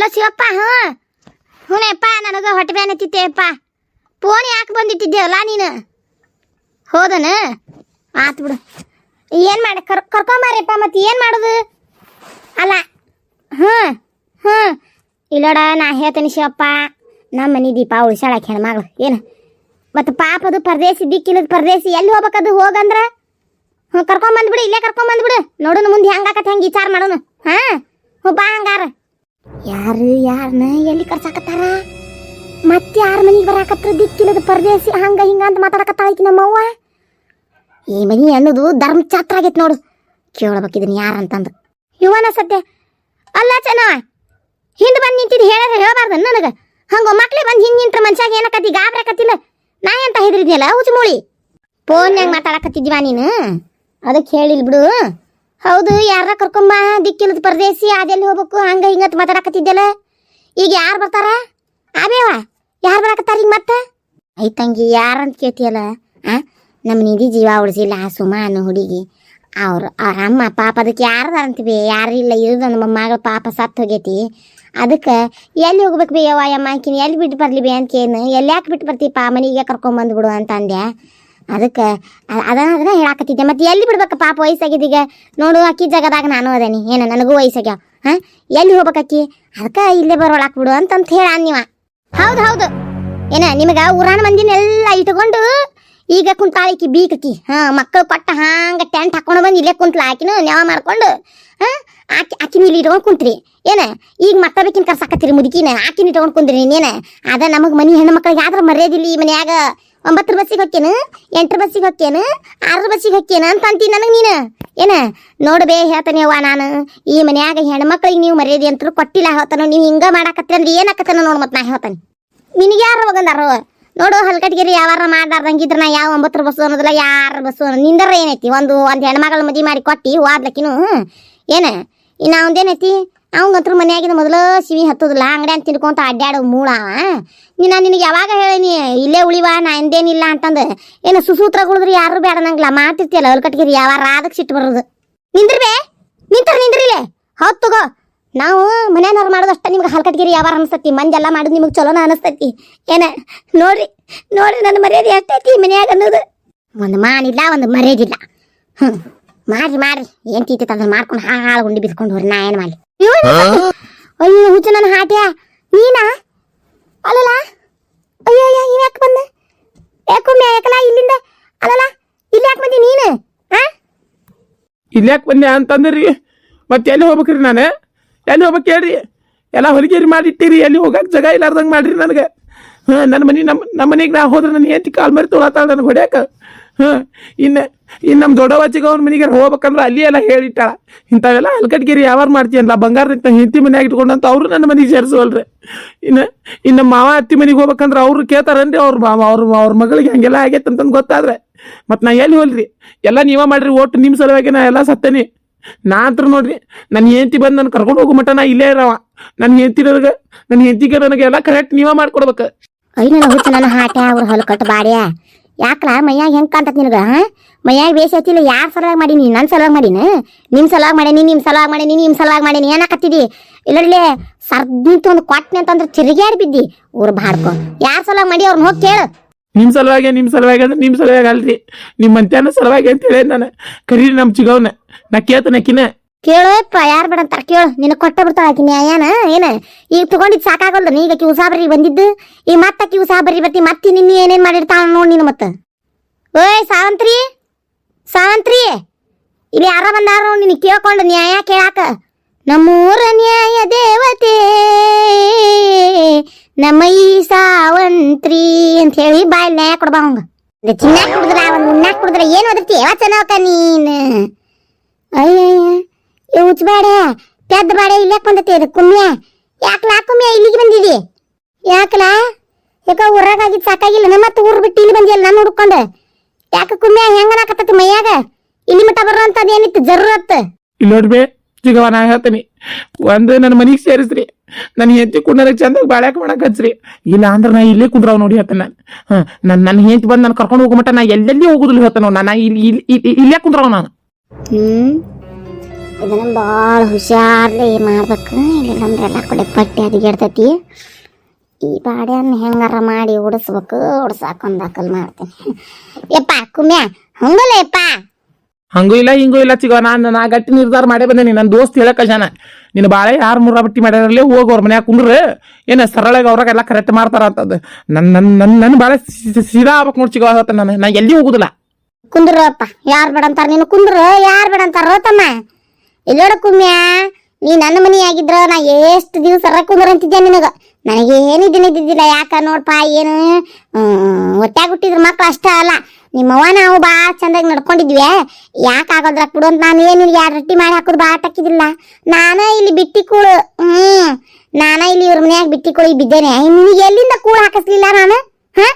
Hello Shivappa, ಹ್ಞೂ. ಹ್ಞೂನಪ್ಪ ನನಗೆ ಹೊಟ್ಟೆ ಬ್ಯಾನ್ ಫೋನ್ ಯಾಕೆ ಬಂದಿಟ್ಟಿದ್ಯಲ್ಲ ನೀನು? ಹೋದನ? ಆತು ಬಿಡು. ಏನು ಮಾಡಿ ಕರ್ ಕರ್ಕೊಂಬಾರಪ್ಪ ಮತ್ತೆ ಏನು ಮಾಡೋದು? ಅಲ್ಲ, ಹ್ಞೂ ಹ್ಞೂ. ಇಲ್ಲೋಡ, ನಾ ಹೇಳ್ತೇನೆ ಶಿವಪ್ಪ ನಮ್ಮ ಮನೆ ದೀಪ ಉಳಿಸಾಳಕ್ಕೆ ಹೆಣ್ಮಗಳು. ಏನು? ಮತ್ತು ಪಾಪದು ಪರದೇಸಿ ದಿಕ್ಕಿನದು ಪರದೇಸಿ ಎಲ್ಲಿ ಹೋಗ್ಬೇಕದು ಹೋಗಂದ್ರ? ಹ್ಞೂ, ಕರ್ಕೊಂಬಂದ್ಬಿಡು, ಇಲ್ಲೇ ಕರ್ಕೊಂಬಂದ್ಬಿಡು. ನೋಡೋಣ ಮುಂದೆ ಹೆಂಗಾಕತ್ತೆ ಹೆಂಗೆ ವಿಚಾರ ಮಾಡೋಣ ಹಾಂ? ಹ್ಞೂ ಬಾ ಹಂಗಾರ. ಯಾರು ಯಾರನ್ನ ಎಲ್ಲಿ ಕರ್ಸಾಕತ್ತಾರ? ಮತ್ತೆ ಯಾರ ಮನೆಗೆ ಬರಾಕತ್ರ ದಿಕ್ಕಿಲ್ಲದ ಪರದೇಸಿ ಹಂಗ ಹಿಂಗ ಅಂತ ಮಾತಾಡಕತ್ತಾಳ ನಮ್ಮವ್ವ? ಈ ಮನಿ ಅನ್ನೋದು ಧರ್ಮ ಆಗೈತೆ ನೋಡು. ಕೇಳ್ಬೇಕಿದನ್ ಯಾರಂತಂದು ಇವನ ಸದ್ಯ ಅಲ್ಲ ಚೆನ್ನವ ಹಿಂದೆ ಬಂದು ನಿಂತಿದ್ದು ಹೇಳಿದ್ರೆ ಹೇಳಬಾರ್ದು ನನಗೆ. ಹಂಗೋ ಮಕ್ಳೇ ಬಂದು ಹಿಂದಿ ನಿಂತ್ರ ಮನ್ಷಾಗ ಏನಕತ್ತಿ ಗಾಬ್ರಾಕತ್ತಿಲ್ಲ ನಾ ಎಂತ ಹೆದ್ರಿದ್ನಲ್ಲ ಮೂಳಿ. ಫೋನ್ಯಾಗ ಮಾತಾಡಕತ್ತಿದ್ವಾ ನೀನು. ಅದಕ್ಕೆ ಹೇಳಿಲ್ ಬಿಡು. ಹೌದು ಯಾರ ಕರ್ಕೊಂಬ ದಿಕ್ಕಿಲ್ಲದ ಪರದೇಸಿ ಅದೆಲ್ಲಿ ಹೋಗ್ಬೇಕು, ಹಂಗ ಹಿಂಗತ್ ಮಾತಾಡಕತ್ತಿದ್ದಲ್ಲ. ಈಗ ಯಾರು ಬರ್ತಾರ? ಆಬೇವ ಯಾರು ಬರಾಕತ್ತಾರ ಈಗ ಮತ್ತೆ? ಐತಂಗಿ ಯಾರಂತ ಕೇಳ್ತಿಯಲ್ಲ, ಆ? ನಮ್ಮ ನಿಧಿ ಜೀವ ಉಳಿಸಿಲ್ಲ, ಆ ಸುಮ ಹುಡುಗಿ. ಅವ್ರು, ಅವ್ರ ಅಮ್ಮ, ಪಾಪ, ಅದಕ್ಕೆ ಯಾರ್ದ ಅಂತೀವಿ ಯಾರು ಇಲ್ಲ, ಇರೋದು ನಮ್ಮ ಮಗಳ ಪಾಪ ಸತ್ತು ಹೋಗೈತಿ. ಅದಕ್ಕೆ ಎಲ್ಲಿ ಹೋಗ್ಬೇಕು ಬೇ ಯವ್ವ ಅಮ್ಮ ಆಕಿನ ಎಲ್ಲಿ ಬಿಟ್ಟು ಬರ್ಲಿ ಬೇ ಅಂತ ಏನು ಎಲ್ಲಿ ಯಾಕೆ ಬಿಟ್ಟು ಬರ್ತೀಪ ಮನೆಗೆ ಕರ್ಕೊಂಬಂದ್ಬಿಡು ಅಂತ ಅಂದೆ ಅದಕ್ಕೆ ಅದನ್ನ ಅದನ್ನ ಹೇಳಾಕತ್ತಿದ್ದೆ. ಮತ್ತೆ ಎಲ್ಲಿ ಬಿಡ್ಬೇಕು ಪಾಪ ವಯಸ್ಸಾಗಿದ್ದು ಈಗ? ನೋಡು, ಅಕ್ಕಿ ಜಾಗದಾಗ ನಾನು ಅದೇನಿ. ಏನು, ನನಗೂ ವಯಸ್ಸಾಗ್ಯಾವ? ಹಾಂ? ಎಲ್ಲಿ ಹೋಗ್ಬೇಕಕ್ಕಿ? ಅದಕ್ಕೆ ಇಲ್ಲೇ ಬರೋಳಾಕ್ ಬಿಡು ಅಂತಂತ ಹೇಳ ನೀವ. ಹೌದು ಹೌದು. ಏನ, ನಿಮಗೆ ಊರಾಣ ಮಂದಿನೆಲ್ಲ ಇಟ್ಕೊಂಡು ಈಗ ಕುಂತಾಳಿಕಿ ಬೀಕಿ ಹಾ, ಮಕ್ಕಳು ಕೊಟ್ಟ ಹಾಂಗ ಟೆಂಟ್ ಹಾಕೊಂಡು ಬಂದು ಇಲ್ಲೇ ಕುಂತ್ಲ ಆಕಿನ ನೆವ ಮಾಡ್ಕೊಂಡು, ಹಾ, ಆಕಿ ಆಕಿನ ಇಲ್ಲಿ ಇಟ್ಕೊಂಡು ಕುಂತ್ರಿ. ಏನ, ಈಗ ಮಕ್ಕ ಬೇಕಿನ ಕರ್ಸಾಕತ್ತೀರಿ ಮುದುಕಿನ, ಆಕಿನ ಇಟ್ಕೊಂಡು ಕುಂದ್ರಿ ನೀನೇನ? ಅದ ನಮಗೆ ಮನಿ ಹೆಣ್ಣು ಮಕ್ಕಳಿಗೆ ಯಾವ್ದ್ರ ಮರ್ಯಾದಿಲ್ಲ ಈ ಮನ್ಯಾಗ. ಒಂಬತ್ತರ ಬಸ್ಸಿಗೆ ಹೊಕ್ಕೇನು, ಎಂಟರ ಬಸ್ಸಿಗೆ ಹೊಕ್ಕೇನು, ಆರರ ಬಸ್ಸಿಗೆ ಹೊಕ್ಕೇನು ಅಂತ ಅಂತೀನಿ ನನಗೆ ನೀನು. ಏನ? ನೋಡ್ಬೇ ಹೇಳ್ತಾನೆ ಅವ್ವ ನಾನು. ಈ ಮನ್ಯಾಗ ಹೆಣ್ಮಕ್ಳಿಗೆ ನೀವು ಮರ್ಯಾದೆ ಅಂತೂ ಕೊಟ್ಟಿಲ್ಲ ಹೇಳ್ತಾನ ನೀವು ಹಿಂಗ ಮಾಡಾಕತ್ತೀರಿ ಅಂದ್ರೆ ಏನಾಕತ್ತಾನ ನೋಡು ಮತ್ತೆ ನಾ ಹೇಳ್ತಾನೆ. ನಿನಗೆ ಯಾರು ಹೋಗಂದಾರ ನೋಡು ಹಲ್ಕಟ್ಗಿರಿ ಯಾವಾರ ಮಾಡ್ದಾರ್ದಂಗಿದ್ರ ನಾ ಯಾವ ಒಂಬತ್ತರ ಬಸ್ಸು ಅನ್ನೋದಿಲ್ಲ, ಯಾರ ಬಸ್ಸು ಅನ್ನೋ ನಿಂದರ ಏನೈತಿ? ಒಂದು ಒಂದು ಹೆಣ್ಮಗಳ ಮದುವೆ ಮಾಡಿ ಕೊಟ್ಟಿ ಹೋದ್ಲಕಿನು, ಏನ? ಇನ್ನು ಅವಂದೇನೈತಿ ಅವಂಗಂತ್ರ ಮನ್ಯಾಗಿನ ಮೊದಲು ಸಿವಿ ಹತ್ತದಿಲ್ಲ ಅಂಗಡಿ ತಿನ್ಕೊಂತ ಅಡ್ಡಾಡೋ ಮೂಳ ನೀ ನೀನು ನಿನಗೆ ಯಾವಾಗ ಹೇಳೀನಿ, ಇಲ್ಲೇ ಉಳಿವಾ, ನಾ ಎಂದೇನಿಲ್ಲ ಅಂತಂದು. ಏನು ಸುಸೂತ್ರ ಕುಳಿದ್ರೆ ಯಾರು ಬೇಡ ನಂಗಿಲ್ಲ ಮಾಡ್ತಿರ್ತಿಯಲ್ಲ ಹಲ್ಕಟ್ಗಿರಿ ಯಾವಾರ ಅದಕ್ಕೆ ಸಿಟ್ಟು ಬರೋದು. ನಿಂದ್ರಬೇ? ನಿಂತರ ನಿಂದ್ರಿಲೆ? ಹೌದು ನಾವು ಮನೆಯವ್ರು ಮಾಡೋದಷ್ಟೇ ನಿಮ್ಗೆ ಹಲ್ಕಟ್ಗಿರಿ ಯಾವಾರ ಅನಿಸ್ತತಿ. ಮಂಜೆಲ್ಲ ಮಾಡೋದು ನಿಮಗೆ ಚಲೋನ ಅನಿಸ್ತತಿ. ಏನ, ನೋಡ್ರಿ ನೋಡ್ರಿ ನನ್ನ ಮರ್ಯಾದೆ ಎಷ್ಟೈತಿ ಮನ್ಯಾಗ ಅನ್ನೋದು. ಒಂದು ಮಾನಿಲ್ಲ ಒಂದು ಮರ್ಯಾದಿಲ್ಲ. ಹ್ಞೂ ಮಾಡ್ರಿ ಮಾಡ್ರಿ ಏನ್ ತೀತೈತೆ ಅದನ್ನು ಮಾಡ್ಕೊಂಡು ಹಾಳು ಗುಂಡಿ ಬಿದ್ಕೊಂಡು ಹೋರಿ. ನಾ ಏನು ಮಾಡಲಿ? ಅಯ್ಯೋ ಹುಚ್ಚು ನನ್ನ ಹಾಟ್ಯ ನೀನಾ? ಅಲ್ಲಲ್ಲ? ಅಯ್ಯೋ ಅಯ್ಯೋ ಇವ್ ಯಾಕೆ ಬಂದ? ಯಾಕೊಮ್ಮೆ ಯಾಕಲ್ಲ ಇಲ್ಲಿಂದ ಅಲ್ಲಲ್ಲ ಇಲ್ಲಿ ಯಾಕೆ ಬಂದಿ ನೀನು? ಹಾ? ಇಲ್ಯಾಕೆ ಬಂದೆ ಅಂತಂದ್ರಿ? ಮತ್ತೆ ಎಲ್ಲಿ ಹೋಗ್ಬೇಕ್ರಿ ನಾನು? ಎಲ್ಲಿ ಹೋಗ್ಬೇಕು ಹೇಳ್ರಿ? ಎಲ್ಲ ಹೊಲಿಗೇರಿ ಮಾಡಿಟ್ಟಿರಿ ಎಲ್ಲಿ ಹೋಗಕ್ಕೆ ಜಾಗ ಇಲ್ಲಾರ್ದಂಗೆ ಮಾಡ್ರಿ ನನಗೆ. ಹಾಂ ನನ್ನ ಮನೆ ನಮ್ಮ ನಮ್ಮ ಮನೆಗೆ ನಾ ಹೋದ್ರೆ ನನ್ನ ಹೆಂಡತಿ ಕಾಲು ಮರಿ ತೊಳತ್ತಾಳೆ ನನಗೆ ಹೊಡ್ಯಾಕ. ಹಾಂ ಇನ್ನು ಇನ್ನು ನಮ್ಮ ದೊಡ್ಡವಚ್ಚಿಗೆ ಅವ್ರ ಮನೆಗೆ ಹೋಗ್ಬೇಕಂದ್ರೆ ಅಲ್ಲಿ ಎಲ್ಲ ಹೇಳಿಟ್ಟಾಳ ಇಂಥವೆಲ್ಲ ಹಲ್ಕಟ್ಗಿರಿ ಯಾವಾರ ಮಾಡ್ತೀಯಲ್ಲ ಬಂಗಾರದಿಂದ ಹೆಂಡತಿ ಮನ್ಯಾಗ ಇಟ್ಕೊಂಡಂತ ಅವರು ನನ್ನ ಮನೆಗೆ ಸೇರಿಸೋಲ್ರಿ ಇನ್ನು ಇನ್ನು ಮಾವ ಅತ್ತಿ ಮನೆಗೆ ಹೋಗ್ಬೇಕಂದ್ರೆ ಅವ್ರು ಕೇಳ್ತಾರನ್ರಿ ಅವ್ರ ಅವ್ರ ಅವ್ರ ಮಗಳಿಗೆ ಹಂಗೆಲ್ಲ ಆಗೈತೆ ಅಂತಂದು ಗೊತ್ತಾದ್ರೆ. ಮತ್ತು ನಾ ಎಲ್ಲಿ ಹೋಲ್ರಿ? ಎಲ್ಲ ನೀವೇ ಮಾಡ್ರಿ, ಒಟ್ಟು ನಿಮ್ಮ ಸಲುವಾಗಿ ನಾ ಎಲ್ಲ ಸತ್ತೇನಿ. ನಾ ಅಂತ ನೋಡ್ರಿ ನನ್ನ ಹೆಂಡತಿ ಬಂದು ನಾನು ಕರ್ಕೊಂಡು ಹೋಗೋ ಮಟ್ಟ ನಾ ಇಲ್ಲೇ ಇರವ. ನನ್ನ ಹೆಂಡತಿ ನನಗೆ ನನ್ನ ಹೆಂಡತಿಗೆ ನನಗೆ ಎಲ್ಲ ಕರೆಕ್ಟ್ ನೀವೇ ಮಾಡ್ಕೊಡ್ಬೇಕು. ಅಯ್ಯ ನನ್ನ ಹುಚ್ಚ ಬಾಡ್ಯ. ಯಾಕಲ ಮೈಯಾಗ ಹೆಂಗ್ ಕಾಣ್ತತ್ ನಿನಗ ಮೈಯಾಗ ಬೇಸಿ ಹಚ್ಚಿಲ್ಲ, ಯಾರ ಸಲುವಾಗಿ ಮಾಡೀನಿ? ನನ್ನ ಸಲುವಾಗಿ ಮಾಡೀನಿ? ನಿಮ್ ಸಲುವಾಗಿ ಮಾಡೀನಿ, ನಿಮ್ ಸಲುವಾಗಿ ಮಾಡೀನಿ, ನಿಮ್ ಸಲುವಾಗಿ ಮಾಡೀನಿ, ಏನಾಕತ್ತಿದಿ? ಇಲ್ಲೇ ಸರ್ದಿಂತ ಒಂದು ಕೊಟ್ಟನೆ ಅಂತಂದ್ರೆ ತಿರುಗಾಡಿ ಬಿದ್ದಿ. ಊರ್ ಬಾಡ್ಕೊ. ಯಾರ ಸಲುವಾಗಿ ಮಾಡಿ ಅವ್ರನ್ನ ಹೋಗಿ ಕೇಳು. ನಿಮ್ಮ ಸಲುವಾಗಿ ನಿಮ್ಮ ಸಲುವಾಗಿ ಅಂದ್ರೆ ನಿಮ್ಮ ಸಲುವಾಗಿ ಅಲ್ರಿ. ನಿಮ್ಮ ಸಲುವಾಗಿ ಅಂತ ಹೇಳಿ ನಾನು ಕರೀರಿ ನಮ್ಮ ಚಿಗವ್ನ. ನಾ ಕೇಳ್ತಾನೆ ಅಕ್ಕಿನ ಕೇಳಪ್ಪ ಯಾರು ಬೇಡ ಅಂತ ಕೇಳು. ನಿನಗೆ ಕೊಟ್ಟ ಬಿಡ್ತಾಳ ಆಕಿ ನ್ಯಾಯನ, ಏನ? ಈಗ ತಗೊಂಡಿದ್ ಸಾಕಾಗಲ್ದ ಈಗ ಆಕಿ ಉಸಾಬರಿ ಬಂದಿದ್ದು. ಈಗ ಮತ್ತೆ ಆಕಿ ಉಸಾಬರಿ ಬರ್ತಿ, ಮತ್ತೆ ನಿನ್ನ ಏನೇನ್ ಮಾಡಿರ್ತಾಳ ನೋಡಿ ನೀನು ಮತ್ತೆ. ಓಯ್, ಸಾವಂತ್ರಿ! ಸಾವಂತ್ರಿ! ಇಲ್ಲಿ ಯಾರ ಬಂದಾರ ನೋಡ್ ನಿನಗೆ ಕೇಳ್ಕೊಂಡು ನ್ಯಾಯ ಕೇಳಾಕ. ನಮ್ಮೂರ ನ್ಯಾಯ ದೇವತೆ ನಮ್ಮ ಈ ಸಾವಂತ್ರಿ ಅಂತ ಹೇಳಿ ಬಾಯಲ್ಲಿ ನ್ಯಾಯ ಕೊಡ್ಬಾ ಹಂಗ ಚಿನ್ನಾಕ್ ಕುಡಿದ್ರ, ಒಂದ್ ಉಣ್ಣಾಕ್ ಕುಡಿದ್ರ, ಏನ್ ಓದಿರ್ತಿ ಯಾವ ಚೆನ್ನಾಗ ನೀನ್? ಅಯ್ಯಯ್ಯ. ಇವ್ ಉಚ್ಬೇಡ ಪೆದ್ದ ಬಾಡೆ ಇಲ್ಲೇ ಬಂದತಿ ಅದು ಕುಮ್ಯ? ಯಾಕಲಾ ಕುಮ್ಯ ಇಲ್ಲಿಗೆ ಬಂದಿದಿ? ಯಾಕಲಾ? ಯಾಕ ಊರಾಗ ಸಾಕಾಗಿಲ್ಲ ಸಾಕಾಗಿಲ್ಲ ಮತ್ತೆ ಊರ್ ಬಿಟ್ಟು ಇಲ್ಲಿ ಬಂದಿಯಲ್ಲ ನಾನು ಹುಡ್ಕೊಂಡು ಯಾಕ ಕುಮ್ಯ? ಹೆಂಗನಾಕತ್ತತಿ ಮೈಯಾಗ? ಇಲ್ಲಿ ಮಟ್ಟ ಬರೋ ಅಂತ ಏನಿತ್ತು? ಜರ್ರತ್. ಇಲ್ಲಿ ನೋಡ್ಬೇ ಜಿಗವ ನಾ ಹೇಳ್ತೀನಿ. ಒಂದು ನನ್ನ ಮನೆಗೆ ಸೇರಿಸ್ರಿ. ನನ್ನ ಹೆಂಡತಿ ಕುಂಡರಿಗೆ ಚಂದಾಗ ಬಾಳ್ಯಾಕ ಮಾಡಕ್ ಹಚ್ರಿ. ಇಲ್ಲ ಅಂದ್ರೆ ನಾ ಇಲ್ಲೇ ಕುಂದ್ರವ್ ನೋಡಿ ಹೇಳ್ತೇನೆ ನಾನು. ಹಾಂ ನನ್ನ ನನ್ನ ಹೆಂಡತಿ ಬಂದು ನಾನು ಕರ್ಕೊಂಡು ಹೋಗೋ ಮಟ್ಟ ನಾ ಎಲ್ಲೆಲ್ಲಿ ಹೋಗುದಿಲ್ಲ ಹೇಳ್ತಾನ ನಾನು. ಇಲ್ಲಿ ಇಲ್ಲಿ- ಇಲ್ಲಿ- ಇಲ್ಲೇ ಕುಂದ್ರವ್ ನಾನು. ಹ್ಮ್. ಇದನ್ನ ಭಾಳ ಹುಷಾರ್ಲಿ ಮಾಡ್ಬೇಕು? ಇಲ್ಲಿಲ್ಲಂದ್ರೆ ಎಲ್ಲ ಕಡೆ ಪಟ್ಟಿ ಅದಿಗೆಡ್ತೈತಿ ಈ ಬಾಡ್ಯಾನ ಹೆಂಗಾರ ಮಾಡಿ ಓಡಿಸ್ಬೇಕು ಓಡಿಸಾಕೊಂಡ್ ದಾಖಲ್ ಮಾಡ್ತೀನಿ. ಯಪ್ಪ ಕುಮ್ಯಾ ಹಂಗಲ್ಲ ಯಪ್ಪ. ಹಂಗೂ ಇಲ್ಲ ಹಿಂಗೂ ಇಲ್ಲ ಚಿಗೋ. ನಾನು ನಾ ಗಟ್ಟಿ ನಿರ್ಧಾರ ಮಾಡಿ ಬಂದೇನಿ. ನನ್ನ ದೋಸ್ತ್ ಹೇಳಕ ಜನ ನಿನ್ನ ಬಾಳೆ ಯಾರು ಮುರ ಬಟ್ಟಿ ಮಾಡ್ಯಾರಲ್ಲಿ ಹೋಗಿ ಅವ್ರ ಮನ್ಯಾಗ ಕುಂದ್ರ ಏನ ಸರಳಾಗಿ ಅವ್ರಾಗೆಲ್ಲ ಕರೆಕ್ಟ್ ಮಾಡ್ತಾರ ಅಂತದ್ದು ನನ್ನ ನನ್ನ ನನ್ನ ನನ್ನ ಬಾಳೆ ಸೀದಾ ಆಗ್ಬೇಕು ನೋಡಿ ಚಿಗೋ. ಹೇಳ್ತಾನೆ ನಾನು ನಾ ಎಲ್ಲಿ ಹೋಗುದಿಲ್ಲ. ಕುಂದ್ರಪ್ಪ. ಯಾರು ಬೇಡ ಅಂತಾರ ನೀನು ಕುಂದ್ರ? ಯಾರು ಬೇಡ ಅಂತ ತಮ್ಮ. ಇಲ್ಲೋಡ ಕುಮ್ಯಾ? ನೀ ನನ್ನ ಮನಿ ಆಗಿದ್ರ ನಾ ಎಷ್ಟು ದಿವಸ ಕುಂದ್ರ ಅಂತಿದ್ದೆ ನಿನಗ? ನನಗೆ ಏನು ಇದ್ದಿದ್ದಿಲ್ಲ, ಯಾಕ ನೋಡಪ್ಪ ಏನು? ಒಟ್ಟಾಗ ಹುಟ್ಟಿದ್ರ ಮಕ್ಳು ಅಷ್ಟ ಅಲ್ಲ. ನಿಮ್ಮವ್ವ ನಾವು ಭಾಳ ಚಂದಾಗಿ ನಡ್ಕೊಂಡಿದ್ವಿ. ಯಾಕೆ ಆಗೋದ್ರ ಬಿಡು ಅಂತ ನಾನು ಏನು ಎರಡು ರೊಟ್ಟಿ ಮಾಡಿ ಹಾಕೋದು ಭಾಳ ತಕ್ಕಿದಿಲ್ಲ ನಾನ ಇಲ್ಲಿ ಬಿಟ್ಟಿ ಕೂಳು. ಹ್ಞೂ ನಾನ ಇಲ್ಲಿ ಇವ್ರ ಮನ್ಯಾಗ ಬಿಟ್ಟಿ ಕೂಳಿ ಬಿದ್ದೇನೆ. ನಿನಗೆ ಎಲ್ಲಿಂದ ಕೂಳು ಹಾಕಿಸ್ಲಿಲ್ಲ ನಾನು? ಹಾ?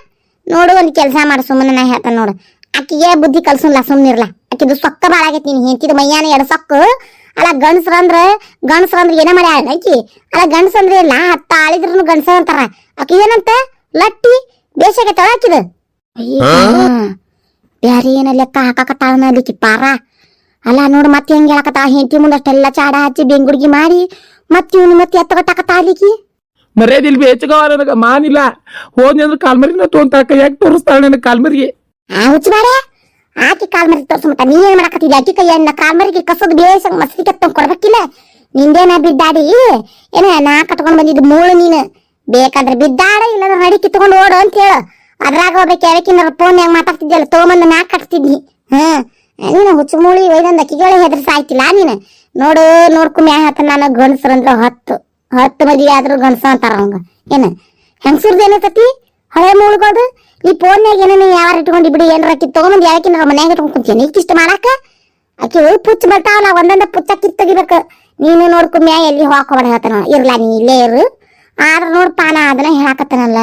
ನೋಡು, ಒಂದು ಕೆಲಸ ಮಾಡು ಸುಮ್ಮನೆ ನಾ ಹೇಳ್ತಾನೆ ನೋಡು. ಆಕಿಗೆ ಬುದ್ಧಿ ಕಲ್ಸಲ್ಲ ಸುಮ್ಮನಿರ್ಲ ಆಕಿದು ಸೊಕ್ಕ ಭಾಳ ಆಗೈತಿ ನೀನು. ಹೆಂಚಿದ ಮೈಯಾನ ಎರಡು ಸೊಕ್ಕು. ಅಲ್ಲ ಗಂಡಸ್ರಂದ್ರ ಗಂಡಸ್ರಂದ್ರ ಏನ ಮಾಡ್ಯಾಳ ಆಕಿ. ಅಲ್ಲ ಗಂಡಸಂದ್ರ ಇಲ್ಲ ಹತ್ತ ಆಳಿದ್ರು ಗಂಡಸ ಅಂತಾರ. ಆಕಿ ಏನಂತ? ಲಟ್ಟಿ ಬೇಸಾಗೈತಳ ಆಕಿದು ಬ್ಯಾರಿ ಏನ ಲೆಕ್ಕ ಹಾಕಾಕತ್ತಾಳ ನಲಿಕ್ಕಿ ಪಾರ. ಅಲ್ಲ ನೋಡು ಮತ್ತೆ ಹೆಂಗ್ ಹೇಳಕತ್ತಾಳ? ಹೆಂಡತಿ ಮುಂದಷ್ಟೆಲ್ಲ ಚಾಡ ಹಚ್ಚಿ ಬೆಂಗುಡ್ಗಿ ಮಾಡಿ ಮತ್ತೆ ಇವನು ಮತ್ತೆ ಎತ್ತಗಟ್ಟಾಕತ್ತಾಳಿಕಿ ಮರ್ಯಾದಿಲ್ ಬೇಚಗವ ನನಗ ಮಾನಿಲ್ಲ. ಹೋದ್ನಿ ಅಂದ್ರೆ ಕಾಲ್ಮರಿನ ತೋಂತಾಕ ಯಾಕೆ ತೋರಿಸ್ತಾಳ ನನಗೆ ಕಾಲ್ಮರಿಗೆ? ಆ ಹುಚ್ಚಬಾಡೆ ಆಕಿ ಕಾಲ್ ಮರಿ ತೋರ್ಸು ಮತ್ತ. ನೀ ಏನ್ ಮಾಡಕತ್ತಿಲ್ಲ ಆಕಿ ಕೈಯನ್ನ ಕಾಲ್ ಮರಿಗೆ ಕಸದ್ ಬೇಸಂಗ್ ಮಸ್ತಿ ಕೆತ್ತಂಗ್ ಕೊಡ್ಬೇಕಿಲ್ಲ? ನಿಂದೇನ ಬಿದ್ದಾಡಿ? ಏನ ನಾ ಕಟ್ಕೊಂಡ್ ಬಂದಿದ್ದು ಮೂಳು ನೀನು? ಬೇಕಾದ್ರೆ ಬಿದ್ದಾಡ ಇಲ್ಲಾಂದ್ರೆ ನಡಿ ಕಿತ್ಕೊಂಡು ಓಡು ಅಂತ ಹೇಳು. ಅದ್ರಾಗ ಒಬ್ಬಕ್ಕೆ ಯಾವಕ್ಕಿನ್ನ ಫೋನ್ ಫೋನ್ಯಾಗ ಮಾತಾಡ್ತಿದ್ಯಲ್ಲ ತಗೊಂಬಂದು ನಾ ಕಟ್ತಿದ್ನಿ ಹಾ. ನೀನು ಹುಚ್ಚು ಮೂಳಿ ಒಯ್ದಂದ ಅಕ್ಕಿಗಳೇ ಹೆದರ್ಸ ಆಯ್ತಿಲ್ಲ ನೀನು? ನೋಡು ನೋಡ್ಕೊಂಡ್ ಮ್ಯಾ ಹತ್ತ ನಾನು, ಗಂಡಸ್ರಂದ್ರ ಹತ್ತು. ಹತ್ತು ಮದುವೆ ಆದ್ರೂ ಗಂಡಸ ಅಂತಾರ ಅವಂಗ. ಏನ? ಹೆಂಗಸರ್ದ ಏನೈತತಿ ಹಳೆ ಮುಳುಗೋದು? ಈ ಫೋನ್ಯಾಗ ಏನೇನು ಯಾರು ಇಟ್ಕೊಂಡು ಬಿಡಿ, ಏನಾರ ಅಕ್ಕಿ ತಗೊಂಬಂದು ನಾವು ಮನ್ಯಾಗ ಇಟ್ಕೊಂಡು ಕುಂತೀನಿ ಇಷ್ಟ ಮಾಡಾಕ? ಅಕ್ಕಿ ಪುಚ್ಚ ಬರ್ತಾವಲ್ಲ ಒಂದೊಂದ ಪುಚ್ಚ ಕಿತ್ ತೆಗಿಬೇಕು ನೀನು ನೋಡ್ಕೊಂಡ್ಮ್ಯಾ ಎಲ್ಲಿ ಹಾಕೋಬೇಡ ಹೇಳ್ತಾನ ಇರ್ಲಾ ನೀ, ಇಲ್ಲೇ ಇರು. ಆದ್ರ ನೋಡಪ್ಪ ನಾ ಅದನ್ನ ಹೇಳಾಕತ್ತನಲ್ಲ.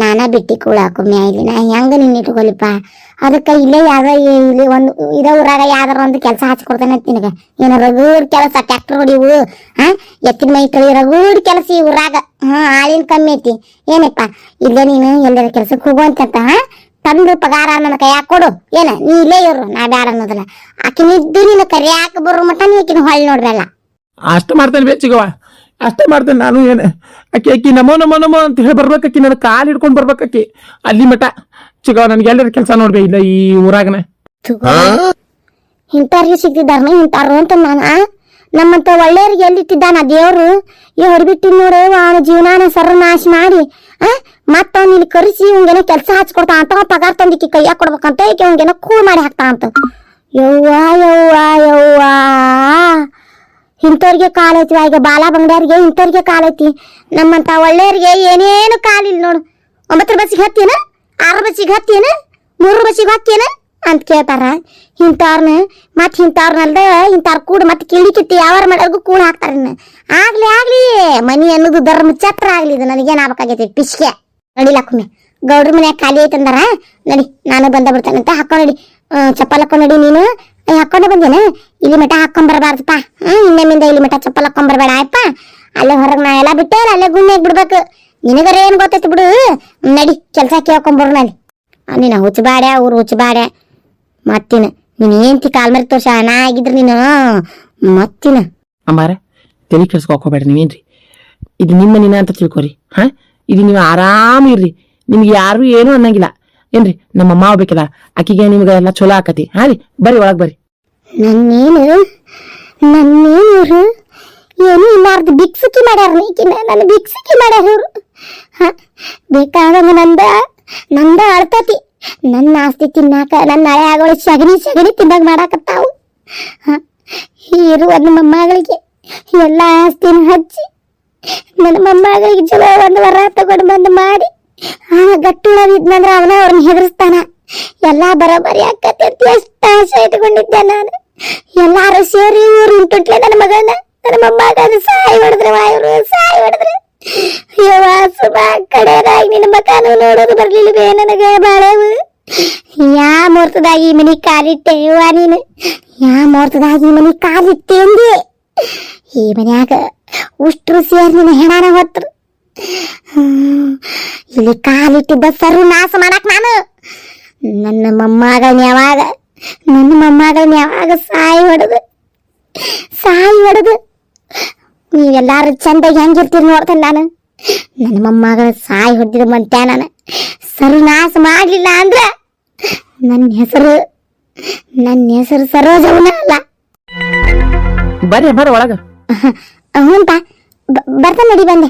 ನಾನ ಬಿಟ್ಟಿ ಕೂಳಾಕು ಮ್ಯಾಲಿನ ಹೆಂಗ ನಿನ್ನ ಇಟ್ಕೊಲಿಪ್ಪ? ಅದಕ್ಕೆ ಇಲ್ಲೇ ಯಾವ್ದ ಇಲ್ಲಿ ಒಂದು ಇದ ಊರಾಗ ಯಾವ್ದಾರ ಒಂದು ಕೆಲಸ ಹಚ್ಕೊಡ್ತಾನೆ ನಿನಗೆ. ಏನ ರಗೂಡ್ ಕೆಲಸ ಟ್ಯಾಕ್ಟರ್ ಹೊಡಿವು ಹಾ ಎತ್ತಿನ ಮೈ ತೊಳಿ ರಗೂಡ್ ಕೆಲಸ ಈ ಊರಾಗ. ಹಾ ಆಳಿನ ಕಮ್ಮಿ ಐತಿ. ಏನಪ್ಪ? ಇಲ್ಲೇ ನೀನು ಎಲ್ಲರ ಕೆಲಸಕ್ಕೆ ಹೋಗುವಂತ ಹಾ ತಂದು ಪಗಾರ ನನ್ನ ಕೈಯಾಗ ಕೊಡು. ಏನ? ನೀ ಇಲ್ಲೇ ಇರು, ನಾ ಬ್ಯಾಡ ಅನ್ನೋದಿಲ್ಲ ಆಕಿನ ಇದ್ದು ನೀನು ಕರಿಯಾಕ ಬರೋ ಮಟ ನೀ ಆಕಿನ ಹೊಳ್ ನೋಡ್ರಲ್ಲ ಅಷ್ಟು ಮಾಡ್ತಾನೆ ಬೇಚಿಗವ ಅಷ್ಟೇ ಮಾಡ್ತೇನೆ ನಾನು ಏನು ಅಕ್ಕಿ ಅಕ್ಕಿ ನಮೋ ನಮೋ ನಮೋ ಅಂತ ಹೇಳಿ ಬರ್ಬೇಕಕ್ಕಿ, ನನ್ನ ಕಾಲು ಹಿಡ್ಕೊಂಡು ಬರ್ಬೇಕಕ್ಕಿ. ಅಲ್ಲಿ ಮಟ ಚಿಗ, ನನಗೆ ಎಲ್ಲರ ಕೆಲಸ ನೋಡ್ಬೇ, ಇಲ್ಲ ಈ ಊರಾಗನ. ಇಂಥವ್ರಿಗೆ ಸಿಗ್ತಿದ್ದಾರೆ ಇಂಥವ್ರು ಅಂತ ನಾನು? ನಮ್ಮಂತ ಒಳ್ಳೆಯವ್ರಿಗೆ ಎಲ್ಲಿಟ್ಟಿದ್ದಾನ ದೇವರು? ಈ ಹೊರಬಿಟ್ಟಿ ನೋಡು, ಅವನ ಜೀವನಾನ ಸರ್ವನಾಶ ಮಾಡಿ ಮತ್ತ ಅವ್ನ ಇಲ್ಲಿ ಕರೆಸಿ, ಇವಂಗೇನೋ ಕೆಲಸ ಹಚ್ಕೊಡ್ತಾ ಅಂತ ಪಗಾರ ತಂದಿಕ್ಕಿ ಕೈಯಾಗ ಕೊಡ್ಬೇಕಂತ ಈಕೆ ಅವಂಗೇನೋ ಕೂಳ್ ಮಾಡಿ ಹಾಕ್ತಾ ಅಂತ. ಯವ್ವಾ ಯವ್ವಾ, ಯವ್ವ. ಇಂಥವ್ರಿಗೆ ಕಾಲೈತಿ ಈಗ ಬಾಲ ಬಂಗಾರಿಗೆ ಇಂಥವ್ರಿಗೆ ಕಾಲೈತಿ. ನಮ್ಮಂತ ಒಳ್ಳೆಯವ್ರಿಗೆ ಏನೇನು ಕಾಲಿಲ್ಲ ನೋಡು. ಒಂಬತ್ತರ ಬಸ್ಸಿಗೆ ಹತ್ತೇನ ಆರು ಬಸ್ಸಿಗೆ ಹತ್ತೇನ ಮೂರು ಬಸ್ಸಿಗೆ ಹತ್ತೇನ ಅಂತ ಕೇಳ್ತಾರ. ಇಂಥವ್ರನ್ನ ಮತ್ತೆ ಇಂಥವ್ರನ್ನಲ್ದ ಇಂಥವ್ರ ಕೂಡ ಮತ್ತೆ ಕಿಳಿ ಕಿತ್ತಿ ಯಾವಾರ ಮಾಡೋರ್ಗು ಕೂಡ ಹಾಕ್ತಾರೆ ಆಗಲಿ, ಆಗ್ಲಿ, ಮನಿ ಅನ್ನೋದು ಧರ್ಮ ಛತ್ರ ಆಗ್ಲಿ ಇದು. ನನಗೇನು ಆಗ್ಬೇಕಾಗೈತಿ? ಪಿಸ್ಕೆ ನಡಿಲ್ಲ ಕುಮ್ಮೆ. ಗೌಡ್ರ ಮನ್ಯಾಗ ಖಾಲಿ ಐತಂದಾರ. ನಡಿ, ನಾನು ಬಂದ ಬಿಡ್ತೇನೆ ಅಂತ ಹಾಕೊಂಡ್ ನಡಿ ಚಪ್ಪಲ್ ಹಾಕೊಂಡು ನಡಿ ನೀನು. ಹಾಕೊಂಡ ಬಂದೇನ? ಇಲ್ಲಿ ಮಠ ಹಾಕೊಂಡ್ ಬರಬಾರ್ದಪ್ಪ. ಹ್ಮ್ ಇಲ್ಲಿ ಮಠ ಚಪ್ಪಲ್ ಹಾಕೊಂಡ್ ಬರಬೇಡ ಅಲ್ಲೇ ಹೊರಗೆ ನಾ ಎಲ್ಲ ಬಿಟ್ಟೆ ಅಲ್ಲೇ ಗುಂಡ್ಯಾಗ ಬಿಡ್ಬೇಕು. ನಿನಗರ ಏನ್ ಗೊತ್ತೈತಿ ಬಿಡು. ನಡಿ, ಕೆಲ್ಸ ಕೇಳ್ಕೊಂಬರು ಅಲ್ಲಿ. ನೀನು ಹುಚ್ಚಬಾಡ್ಯ ಊರು ಹುಚ್ಚಬಾಡ್ಯ ಮತ್ತಿನ, ನೀನ್ ಏಂತಿ ಕಾಲ್ ಮರಿ ತೋರ್ಸ ನಾ ಆಗಿದ್ರ ನೀನು ಮತ್ತಿನ. ಅಮ್ಮಾರ ತಲೆ ಕೆಡ್ಸ್ಕೊಕ್ ಹೋಗ್ಬೇಡ್ರಿ ನೀವೇನ್ರಿ? ಇದು ನಿಮ್ಮ ನಿನ ಅಂತ ತಿಳ್ಕೊರಿ. ಹಾ, ಇದು ನೀವು ಆರಾಮ ಇರ್ರಿ. ನಿಮ್ಗೆ ಯಾರು ಏನೂ ಅನ್ನಂಗಿಲ್ಲ. ಏನ್ರಿ ನಮ್ಮ ಅಮ್ಮ ಹೋಗ್ಬೇಕಲ್ಲ ಆಕಿಗೆ ನಿಮ್ಗೆ ಎಲ್ಲ ಚಲೋ ಆಕತಿ. ಹಾ ರೀ ಬರ್ರಿ ಒಳಗ್ ಬರ್ರಿ. ನನ್ನೇನು ನನ್ನೇನು ಇವ್ರು ಏನು ಇಲ್ಲಾರ್ದ ಬಿಕ್ಸಿಕಿ ಮಾಡ್ಯಾರ ಈಕಿನ. ನನ್ನ ಬಿಕ್ಸಿಕಿ ಮಾಡ್ಯಾರ ಇವ್ರು. ಬೇಕಾದಂಗ ನಂದ ನಂದ ಅಳ್ತತಿ. ನನ್ನ ಆಸ್ತಿ ತಿನ್ನಾಕ ನನ್ನ ಹಳೆ ಆಗೋಳಿ ಸಗಣಿ ಸಗಣಿ ತಿಂದಾಗ ಮಾಡಾಕತ್ತಾವು. ಹ, ಇರು ಒಂದು ಮೊಮ್ಮಗಳಿಗೆ ಎಲ್ಲ ಆಸ್ತಿನ ಹಚ್ಚಿ ನನ್ನ ಮೊಮ್ಮಗಳಿಗೆ ಚಲೋ ಒಂದು ವರ ತಗೊಂಡು ಬಂದು ಮಾಡಿ ಆ ಗಟ್ಟುಳವಿದ್ನಂದ್ರ ಅವನ ಅವ್ರನ್ನ ಹೆದರ್ಸ್ತಾನ. ಎಲ್ಲಾ ಬರೋಬರಿ ಆಕತಿ ಅಂತ ಎಷ್ಟು ಆಸೆ ಇಟ್ಕೊಂಡಿದ್ದೆ ನಾನು. ಎಲ್ಲಾರು ಸೇರಿ ಊರು ಉಂಟುಟ್ಲೆ ನನ್ನ ಮಗನ, ನನ್ನ ಮೊಮ್ಮಗ ಅದು ಸಾಯಿ ಹೊಡೆದ್ರೆ, ವಾಯವರು ಸಾಯಿ ಹೊಡೆದ್ರೆ. ಯವ್ವ ಸುಬಾ ಕಡೆದಾಗಿ ನಿನ್ನ ಮಕಾನು ನೋಡೋದು ಬರ್ಲಿಲ್ವೇ ನನಗೆ ಬಾಳೆವು. ಯಾ ಮುಹೂರ್ತದಾಗಿ ಮನಿ ಕಾಲಿಟ್ಟೆ ಯವ್ವ ನೀನು? ಯಾ ಮುಹೂರ್ತದಾಗಿ ಮನಿ ಕಾಲಿಟ್ಟೆ ಅಂದಿ? ಈ ಮನ್ಯಾಗ ಉಷ್ಟ್ರು ಸೇರಿ ನಿನ್ನ ಹೆಣಾನ ಹ್ಮ್. ಇಲ್ಲಿ ಕಾಲಿಟ್ಟಿದ್ದ ಸರ್ವನಾಶ ಮಾಡಕ್ ನಾನು. ನನ್ನ ಮೊಮ್ಮಗಳನ್ನ ಯಾವಾಗ ನನ್ನ ಮೊಮ್ಮಗಳನ್ನ ಯಾವಾಗ ಸಾಯಿ ಹೊಡೆದು ಸಾಯಿ ಹೊಡೆದು ನೀವೆಲ್ಲಾರು ಚಂದಾಗಿ ಹೆಂಗಿರ್ತೀರಿ ನೋಡ್ತೇನೆ ನಾನು. ನನ್ನ ಮೊಮ್ಮಗಳ ಸಾಯಿ ಹೊಡೆದಿದ ಮಂತ್ಯ ನಾನು. ಸರ್ವನಾಶ ಮಾಡಲಿಲ್ಲ ಅಂದ್ರೆ ನನ್ನ ಹೆಸರು ನನ್ನ ಹೆಸರು ಸರೋಜವನ ಅಲ್ಲ. ಬರ್ರಿ ಬರ್ರಿ ಒಳಗ. ಹ್ಞೂ ಬರ್ತಾನೆ ನಡಿ ಬಂದೆ.